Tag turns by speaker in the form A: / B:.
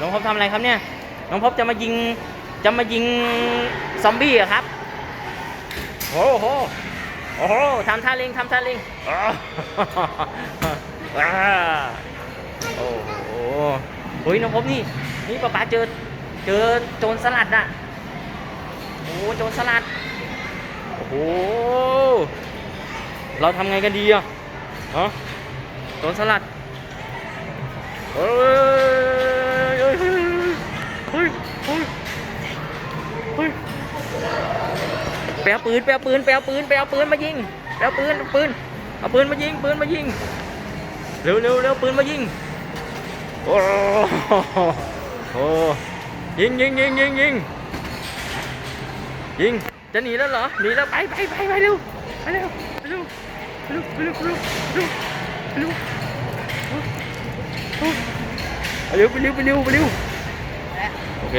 A: น้องพบทำอะไรครับเนี่ย น้องพบจะมายิง จะมายิงซอมบี้อะครับ โอ้โห โอ้โหทำท่าเล็งทำท่าเล็งอ้าวอ่าโอ้โหเฮ้ยน้องพบนี่ นี่ป๊าป๊าเจอ เจอโจรสลัดน่ะโอ้โจรสลัด โอ้โห เราทำไงกันดีอะฮะโจรสลัดเไปเอาปืนไปเอาปืนไปเอาปืนไปเอาปืนมายิงไปเอาปืนปืนเอาปืนมายิงปืนมายิงเร็วเร็วเร็วปืนมายิงโอ้โหยิงยิงยิงยิงยิงยิงจะหนีแล้วเหรอหนีแล้วไปไปไปไปเร็วไปเร็วไปเร็วไปเร็วไปเร็วไปเร็วไปเร็วไปเร็วไปเร็วไปเร็วไปเร็วโอเค